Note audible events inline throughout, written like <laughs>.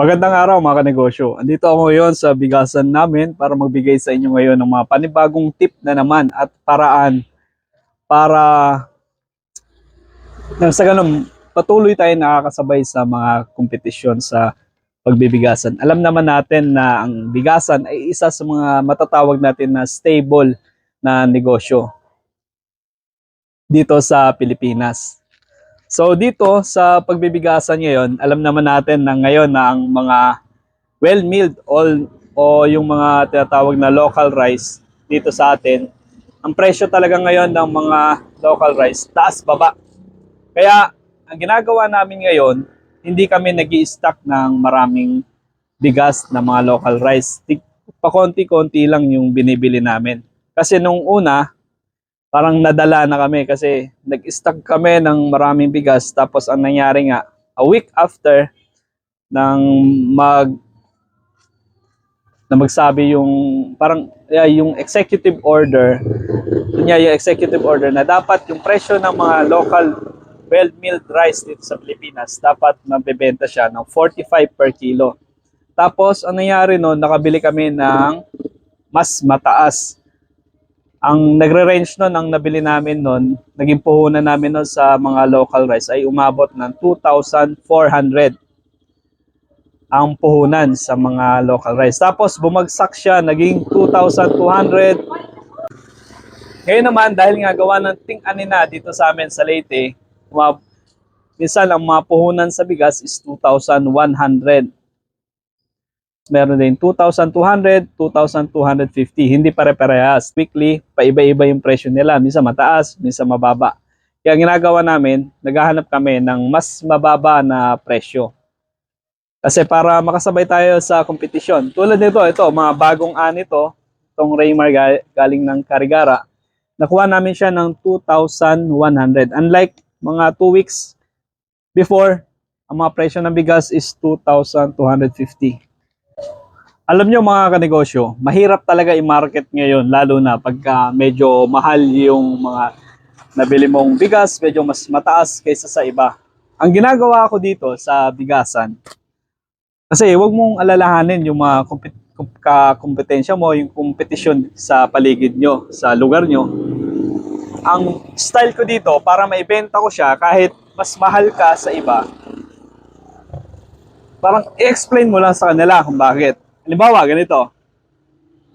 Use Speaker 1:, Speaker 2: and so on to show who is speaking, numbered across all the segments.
Speaker 1: Magandang araw mga kanegosyo. Andito ako ngayon sa bigasan namin para magbigay sa inyo ngayon ng mga panibagong tip na naman at paraan para nang sa ganun patuloy tayo nakakasabay sa mga kompetisyon sa pagbibigasan. Alam naman natin na ang bigasan ay isa sa mga matatawag natin na stable na negosyo dito sa Pilipinas. So dito sa pagbibigasan ngayon, alam naman natin na ngayon na ang mga well-milled all, o yung mga tinatawag na local rice dito sa atin, ang presyo talaga ngayon ng mga local rice, taas baba. Kaya ang ginagawa namin ngayon, hindi kami nag stock ng maraming bigas na mga local rice. Tik- Pakonti-konti lang yung binibili namin. Kasi nung una, parang nadala na kami kasi nag-stock kami ng maraming bigas tapos ang nangyari nga a week after ng mag na magsabi yung parang yeah, yung executive order yun yung executive order na dapat yung presyo ng mga local well-milled rice dito sa Pilipinas dapat mabebenta siya ng 45 per kilo. Tapos ang nangyari noon, nakabili kami ng mas mataas ang nagre-range nun, ang nabili namin nun, naging puhunan namin nun sa mga local rice ay umabot ng 2,400 ang puhunan sa mga local rice. Tapos bumagsak siya, naging 2,200. Ngayon naman, dahil nga gawa ng ting-anina dito sa amin sa Leyte, minsan ang mga puhunan sa bigas is 2,100 meron din 2,200, 2,250. Hindi pare-parehas. Weekly, paiba-iba yung presyo nila. Minsan mataas, minsan mababa. Kaya ginagawa namin, naghahanap kami ng mas mababa na presyo. Kasi para makasabay tayo sa kompetisyon. Tulad nito, ito, mga bagong anito, itong Raymar ga- galing ng Carigara. Nakuha namin siya ng 2,100. Unlike mga 2 weeks before, ang mga presyo ng bigas is 2,250. Alam nyo mga kanegosyo, mahirap talaga i-market ngayon lalo na pagka medyo mahal yung mga nabili mong bigas, medyo mas mataas kaysa sa iba. Ang ginagawa ko dito sa bigasan, kasi wag mong alalahanin yung mga kompet- kom- kakompetensya mo, yung kompetisyon sa paligid nyo, sa lugar nyo. Ang style ko dito, para maibenta ko siya kahit mas mahal ka sa iba, parang i-explain mo lang sa kanila kung bakit. Halimbawa, ganito.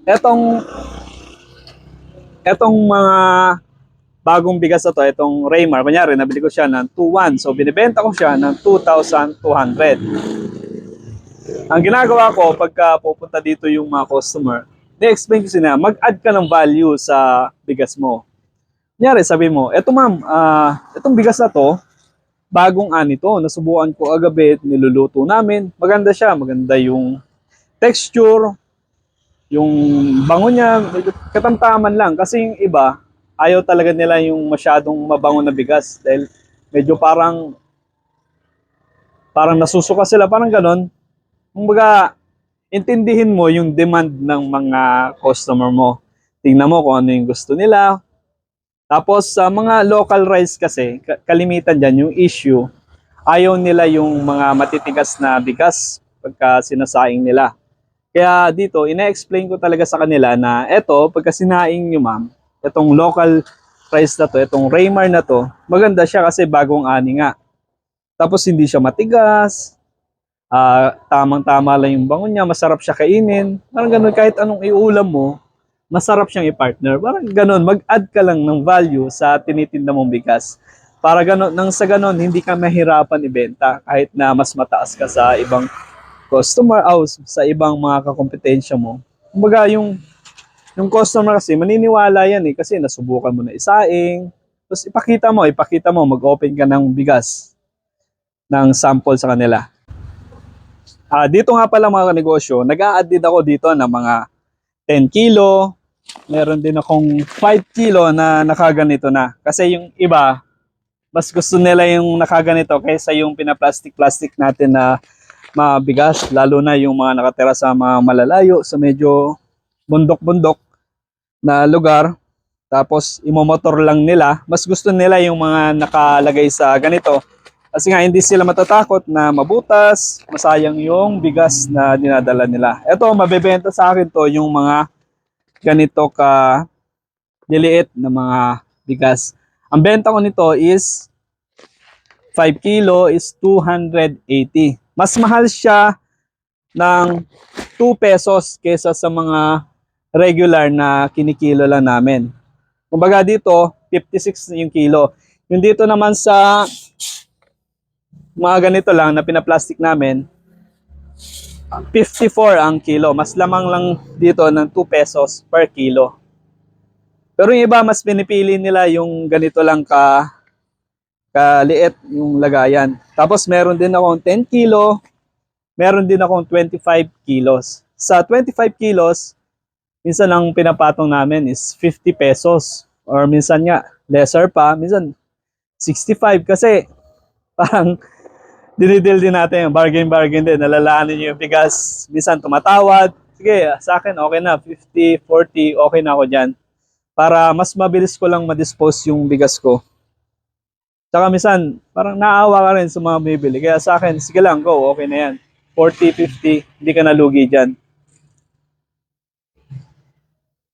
Speaker 1: Etong etong mga bagong bigas na to, etong Raymar, kunyari, nabili ko siya ng 2.1. So, binibenta ko siya ng 2,200. Ang ginagawa ko, pagka pupunta dito yung mga customer, ni-explain ko sila, mag-add ka ng value sa bigas mo. Kunyari, sabi mo, eto ma'am, ah, etong bigas na to, bagong ani to, nasubukan ko agabi, niluluto namin. Maganda siya, maganda yung texture, yung bango niya, katamtaman lang. Kasi yung iba, ayaw talaga nila yung masyadong mabango na bigas. Dahil medyo parang, parang nasusuka sila, parang ganon. Kumbaga, intindihin mo yung demand ng mga customer mo. Tingnan mo kung ano yung gusto nila. Tapos sa mga local rice kasi, ka- kalimitan dyan yung issue, ayaw nila yung mga matitigas na bigas pagka sinasaing nila. Kaya dito, ina-explain ko talaga sa kanila na eto, pagka sinaing nyo ma'am, itong local rice na to, itong Raymar na to, maganda siya kasi bagong ani nga. Tapos hindi siya matigas, ah, tamang-tama lang yung bango niya, masarap siya kainin. Parang ganun, kahit anong iulam mo, masarap siyang i-partner. Parang ganun, mag-add ka lang ng value sa tinitinda mong bigas. Para ganun, nang sa ganun, hindi ka mahirapan ibenta kahit na mas mataas ka sa ibang customer o sa ibang mga kakompetensya mo. Kumbaga, yung, yung customer kasi, maniniwala yan eh, kasi nasubukan mo na isaing, tapos ipakita mo, ipakita mo, mag-open ka ng bigas ng sample sa kanila. Ah, dito nga pala mga negosyo, nag-a-add din ako dito ng mga 10 kilo. Meron din akong 5 kilo na nakaganito na. Kasi yung iba, mas gusto nila yung nakaganito kaysa yung pinaplastic-plastic natin na mga bigas. Lalo na yung mga nakatira sa mga malalayo, sa medyo bundok-bundok na lugar. Tapos imomotor lang nila. Mas gusto nila yung mga nakalagay sa ganito. Kasi nga hindi sila matatakot na mabutas, masayang yung bigas na dinadala nila. Ito, mabebenta sa akin to yung mga ganito ka liliit na mga bigas. Ang benta ko nito is 5 kilo is 280. Mas mahal siya ng 2 pesos kesa sa mga regular na kinikilo lang namin. Kumbaga dito, 56 yung kilo. Yung dito naman sa mga ganito lang na pinaplastic namin, 54 ang kilo. Mas lamang lang dito ng 2 pesos per kilo. Pero yung iba, mas pinipili nila yung ganito lang ka kaliit yung lagayan. Tapos meron din akong 10 kilo, meron din akong 25 kilos. Sa 25 kilos, minsan ang pinapatong namin is 50 pesos. Or minsan nga, lesser pa, minsan 65 kasi parang <laughs> dinidil din natin, bargain bargain din, nalalaanin nyo yung bigas, minsan tumatawad, sige, sa akin okay na, 50, 40, okay na ako dyan. Para mas mabilis ko lang ma-dispose yung bigas ko. Tsaka minsan, parang naawa ka rin sa mga bibili. Kaya sa akin, sige lang, go, okay na yan. 40, 50, hindi ka nalugi dyan.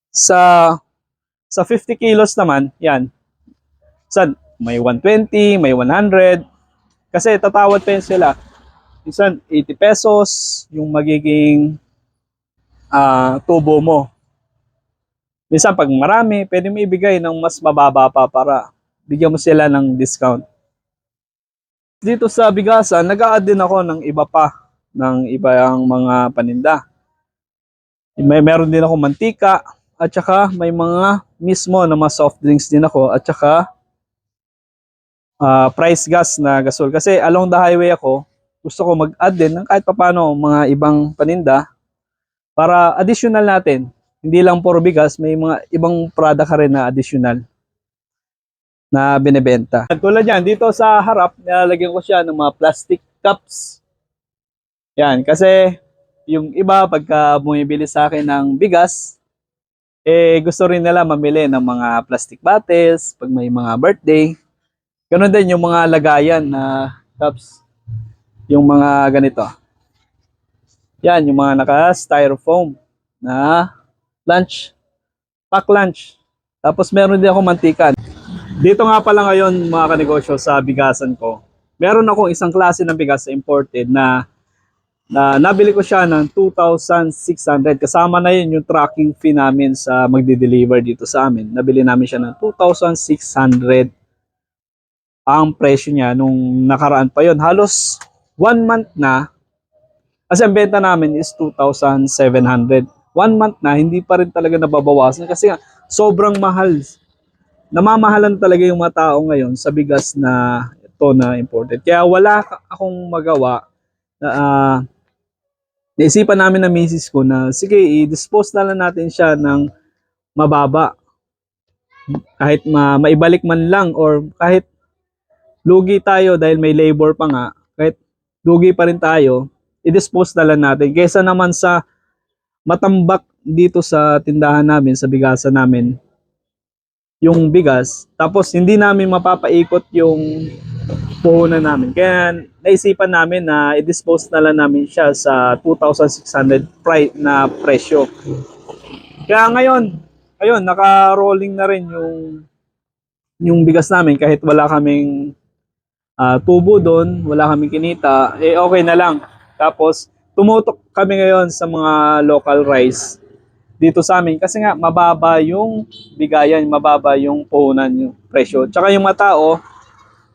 Speaker 1: Sa sa 50 kilos naman, yan. Minsan, may 120, may 100. Kasi tatawad pa yun sila. Minsan, 80 pesos yung magiging ah, tubo mo. Minsan, pag marami, pwede mo ibigay ng mas mababa pa para bigyan mo sila ng discount. Dito sa bigasan, nag-a-add din ako ng iba pa, ng ibang mga paninda. May meron din ako mantika, at saka may mga mismo na mga soft drinks din ako, at saka ah, price gas na gasol. Kasi along the highway ako, gusto ko mag-add din ng kahit papano mga ibang paninda para additional natin. Hindi lang puro bigas, may mga ibang product ka rin na additional na binebenta. Tulad yan, dito sa harap, nilalagyan ko siya ng mga plastic cups. Yan, kasi yung iba pagka bumibili sa akin ng bigas, eh gusto rin nila mamili ng mga plastic bottles pag may mga birthday. Ganon din yung mga lagayan na cups. Yung mga ganito. Yan, yung mga naka-styrofoam na lunch. Pack lunch. Tapos meron din ako mantika. Dito nga pala ngayon mga kanegosyo sa bigasan ko. Meron akong isang klase ng bigas imported na na nabili ko siya ng 2,600. Kasama na yun yung tracking fee namin sa magdi-deliver dito sa amin. Nabili namin siya ng 2,600 ang presyo niya nung nakaraan pa yon Halos one month na. Kasi ang benta namin is 2,700. One month na, hindi pa rin talaga nababawasan kasi nga, sobrang mahal. Namamahalan talaga yung mga tao ngayon sa bigas na ito na imported. Kaya wala akong magawa na ah, naisipan namin na misis ko na sige, i-dispose na lang natin siya ng mababa. Kahit ma maibalik man lang or kahit lugi tayo dahil may labor pa nga, kahit lugi pa rin tayo, i-dispose na lang natin. Kesa naman sa matambak dito sa tindahan namin, sa bigasan namin, yung bigas, tapos hindi namin mapapaikot yung puhunan namin. Kaya naisipan namin na i-dispose na lang namin siya sa 2,600 pri- na presyo. Kaya ngayon, ayun, naka-rolling na rin yung yung bigas namin kahit wala kaming ah, tubo doon, wala kaming kinita, eh okay na lang. Tapos tumutok kami ngayon sa mga local rice dito sa amin kasi nga mababa yung bigayan, mababa yung puhunan yung presyo. Tsaka yung mga tao,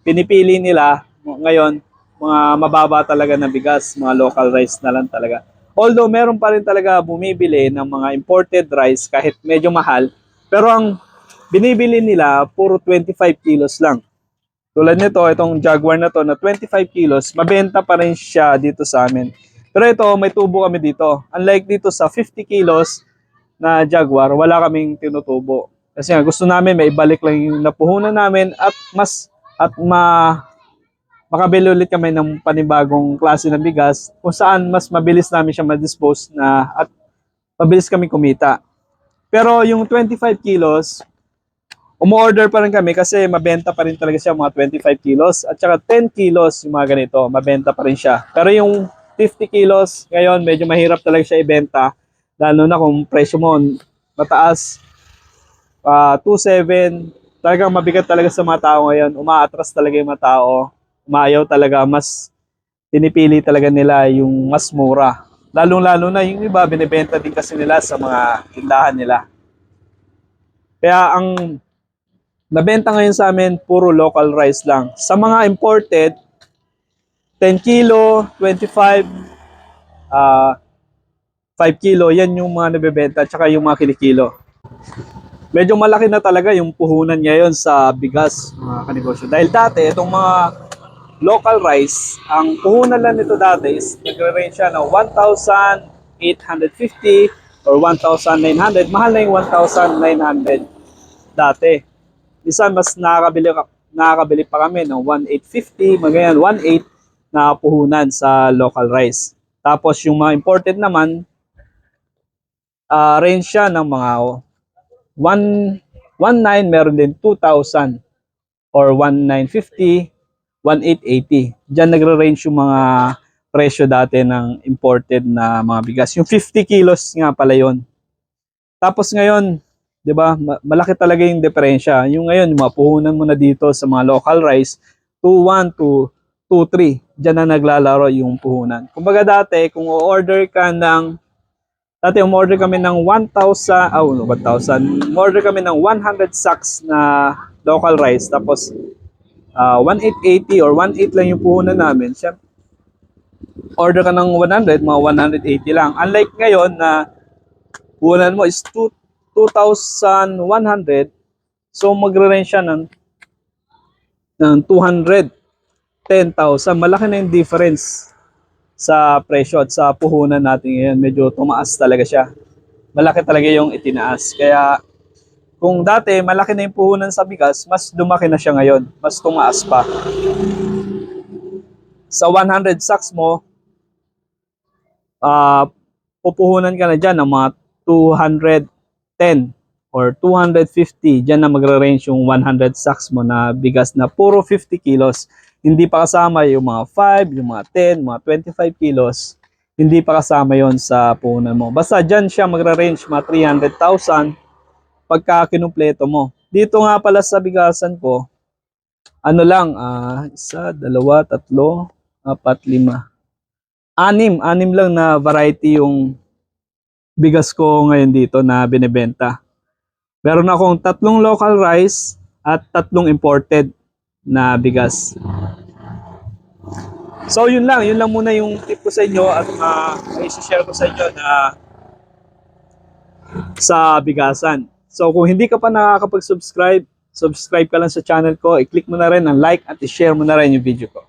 Speaker 1: pinipili nila ngayon mga mababa talaga na bigas, mga local rice na lang talaga. Although meron pa rin talaga bumibili ng mga imported rice kahit medyo mahal, pero ang binibili nila puro 25 kilos lang. Tulad nito, itong Jaguar na to na 25 kilos, mabenta pa rin siya dito sa amin. Pero ito, may tubo kami dito. Unlike dito sa 50 kilos na Jaguar, wala kaming tinutubo. Kasi nga gusto namin may ibalik lang yung napuhunan namin at mas at ma makabili ulit kami ng panibagong klase ng bigas kung saan mas mabilis namin siya ma-dispose na at mabilis kami kumita. Pero yung 25 kilos, Umu-order pa rin kami kasi mabenta pa rin talaga siya mga 25 kilos at saka 10 kilos yung mga ganito, mabenta pa rin siya. Pero yung 50 kilos, ngayon medyo mahirap talaga siya ibenta lalo na kung presyo mo mataas. Ah 2.7 talagang mabigat talaga sa mga tao ngayon. Umaatras talaga yung mga tao. Umayaw talaga. Mas pinipili talaga nila yung mas mura. Lalong lalo na yung iba binibenta din kasi nila sa mga tindahan nila. Kaya ang nabenta ngayon sa amin puro local rice lang. Sa mga imported 10 kilo 25 ah 5 kilo, yan yung mga nabebenta at saka yung mga kinikilo. Medyo malaki na talaga yung puhunan ngayon sa bigas, mga kanegosyo. Dahil dati, itong mga local rice, ang puhunan lang nito dati is nagre-range siya ng 1,850 or 1,900. Mahal na yung 1,900 dati. Isa mas nakakabili, ka- nakakabili pa kami ng 1,850, mga ganyan, 1,800 na puhunan sa local rice. Tapos yung mga imported naman, ah range siya ng mga 1 19 meron din 2,000 or 1,950, 1,880. Diyan nagre-range yung mga presyo dati ng imported na mga bigas. Yung 50 kilos nga pala yon. Tapos ngayon, 'di ba, ma- malaki talaga yung diferensya. Yung ngayon, yung mga puhunan mo na dito sa mga local rice, 2,1 to 2,3. Diyan na naglalaro yung puhunan. Kumbaga dati, kung o-order ka ng Dati umorder kami ng 1,000, oh, 1,000. Umorder kami ng 100 sacks na local rice. Tapos, ah 1,880 or 1,8 lang yung puhunan namin. Siya, order ka ng 100, mga 180 lang. Unlike ngayon na puhunan mo is 2 2,100. So, magre-range siya ng, ng 210,000. Malaki na yung difference sa presyo at sa puhunan natin ngayon. Medyo tumaas talaga siya. Malaki talaga yung itinaas. Kaya kung dati malaki na yung puhunan sa bigas, mas lumaki na siya ngayon. Mas tumaas pa. Sa 100 sacks mo, ah pupuhunan ka na dyan ng mga 210 or 250. Dyan na magre-range yung 100 sacks mo na bigas na puro 50 kilos. Hindi pa kasama yung mga 5, yung mga 10, mga 25 kilos. Hindi pa kasama yon sa puhunan mo. Basta dyan siya magre-range mga 300,000 pagka kinumpleto mo. Dito nga pala sa bigasan ko, ano lang, ah, isa, dalawa, tatlo, apat, lima. Anim, anim lang na variety yung bigas ko ngayon dito na binebenta. Meron akong tatlong local rice at tatlong imported na bigas. So yun lang, yun lang muna yung tip ko sa inyo at uh, i-share ko sa inyo na sa bigasan. So kung hindi ka pa nakakapag-subscribe, subscribe ka lang sa channel ko, i-click mo na rin ang like at i-share mo na rin yung video ko.